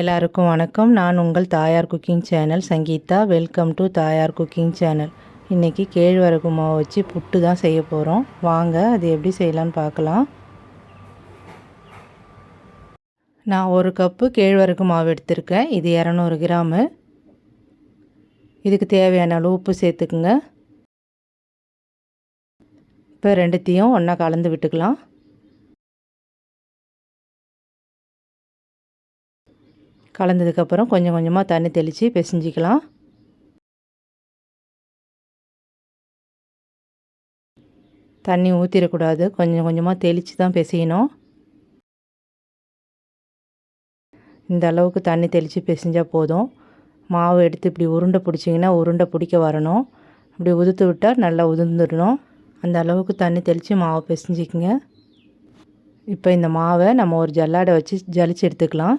எல்லாருக்கும் வணக்கம். நான் உங்கள் Thayar cooking channel Sangeetha. Welcome to Thayar cooking channel. இன்றைக்கி கேழ்வரகு மாவு வச்சு புட்டு தான் செய்ய போகிறோம் வாங்க அது எப்படி செய்யலான்னு பார்க்கலாம். நான் ஒரு கப்பு கேழ்வரகு மாவு எடுத்திருக்கேன். இது இரநூறு கிராமு. இதுக்கு தேவையான அளவு உப்பு சேர்த்துக்குங்க. இப்போ ரெண்டுத்தையும் ஒன்றா கலந்து விட்டுக்கலாம். கலந்ததுக்கப்புறம் கொஞ்சம் கொஞ்சமாக தண்ணி தெளித்து பிசைஞ்சிக்கலாம். தண்ணி ஊற்றிடக்கூடாது கொஞ்சம் கொஞ்சமாக தெளித்து தான் பிசையணும். இந்த அளவுக்கு தண்ணி தெளித்து பிசைஞ்சால் போதும். மாவு எடுத்து இப்படி உருண்டை பிடிச்சிங்கன்னா உருண்டை பிடிக்க வரணும். இப்படி உதுத்து விட்டால் நல்லா உதிர்ந்துடணும். அந்த அளவுக்கு தண்ணி தெளித்து மாவை பிசைஞ்சிக்கங்க. இப்போ இந்த மாவை நம்ம ஒரு ஜல்லாடை வச்சு ஜலிச்சு எடுத்துக்கலாம்.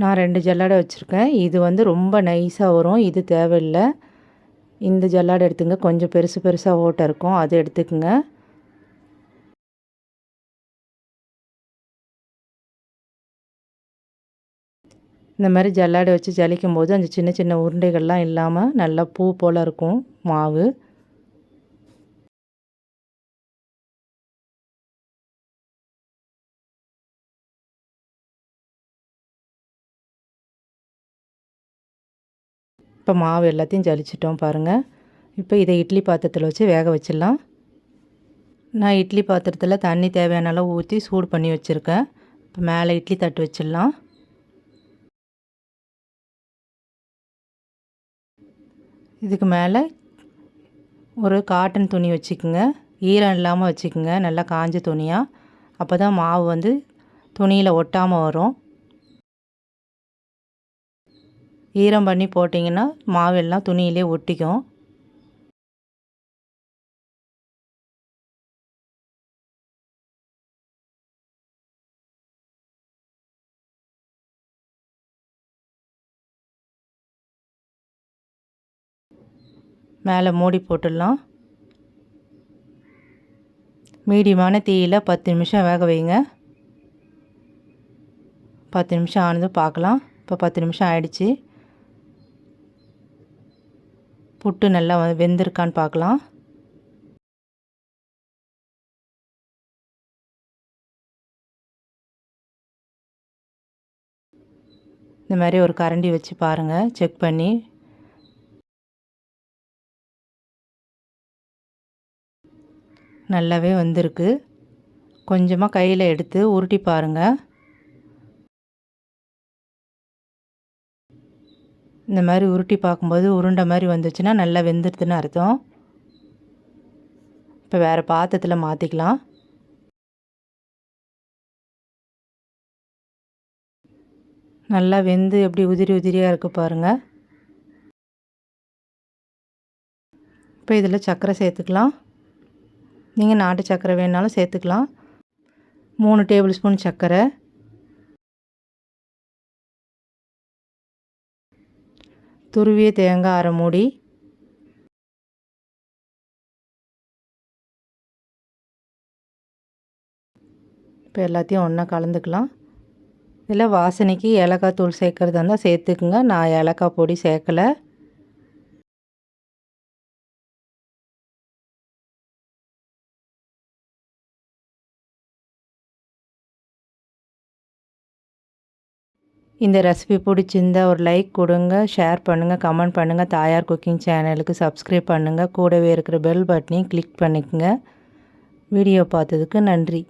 நான் ரெண்டு ஜல்லாடை வச்சுருக்கேன். இது வந்து ரொம்ப நைஸாக வரும். இது தேவையில்லை. இந்த ஜல்லாடை எடுத்துங்க. கொஞ்சம் பெருசு பெருசாக ஓட்டை இருக்கும். அது எடுத்துக்கோங்க. இந்த மாதிரி ஜல்லாடை வச்சு ஜலிக்கும் போது அந்த சின்ன சின்ன உருண்டைகள்லாம் இல்லாமல் நல்லா பூ போல் இருக்கும். மாவு. இப்போ மாவு எல்லாத்தையும் ஜலிச்சிட்டோம் பாருங்கள் இப்போ இதை இட்லி பாத்திரத்தில் வச்சு வேக வச்சிடலாம். நான் இட்லி பாத்திரத்தில் தண்ணி தேவையான அளவு ஊற்றி சூடு பண்ணி வச்சுருக்கேன். இப்போ மேலே இட்லி தட்டு வச்சிடலாம். இதுக்கு மேலே ஒரு காட்டன் துணி வச்சுக்கோங்க. ஈரம் இல்லாமல் வச்சுக்கோங்க. நல்லா காஞ்ச துணியாக அப்போ தான் மாவு வந்து துணியில் ஒட்டாமல் வரும். ஈரம் பண்ணி போட்டிங்கன்னா மாவெல்லாம் துணியிலே ஒட்டிக்கும். மேலே மூடி போட்டுடலாம். மீடியமான தீயில் பத்து நிமிஷம் வேக வைங்க. பத்து நிமிஷம் ஆனது பார்க்கலாம். இப்போ பத்து நிமிஷம் ஆயிடுச்சு. புட்டு நல்லா வெந்திருக்கான்னு பார்க்கலாம். இந்த மாதிரி ஒரு கரண்டி வச்சு பாருங்கள் செக் பண்ணி. நல்லாவே வந்திருக்கு. கொஞ்சமாக கையில் எடுத்து உருட்டி பாருங்கள் இந்த மாதிரி உருட்டி பார்க்கும்போது உருண்டை மாதிரி வந்துச்சுன்னா நல்லா வெந்துடுதுன்னு அர்த்தம். இப்போ வேறு பாத்திரத்தில் மாற்றிக்கலாம் நல்லா வெந்து எப்படி உதிரி உதிரியாக இருக்குது பாருங்கள் இப்போ இதில் சர்க்கரை சேர்த்துக்கலாம். நீங்கள் நாட்டு சர்க்கரை வேணாலும் சேர்த்துக்கலாம். மூணு டேபிள் ஸ்பூன் சர்க்கரை துருவிய தேங்காய் அரை மூடி. இப்போ எல்லாத்தையும் ஒன்றா கலந்துக்கலாம். இதில் வாசனைக்கு ஏலக்காய் தூள் சேர்க்குறதா இருந்தால் சேர்த்துக்குங்க. நான் ஏலக்காய் பொடி சேர்க்கலை. இந்த ரெசிபி பிடிச்சிருந்தா ஒரு லைக் கொடுங்க ஷேர் பண்ணுங்கள் கமெண்ட் பண்ணுங்கள் தாயார் குக்கிங் சேனலுக்கு சப்ஸ்கிரைப் பண்ணுங்கள் கூடவே இருக்கிற பெல் பட்டனையும் கிளிக் பண்ணிக்கோங்க. வீடியோ பார்த்ததுக்கு நன்றி.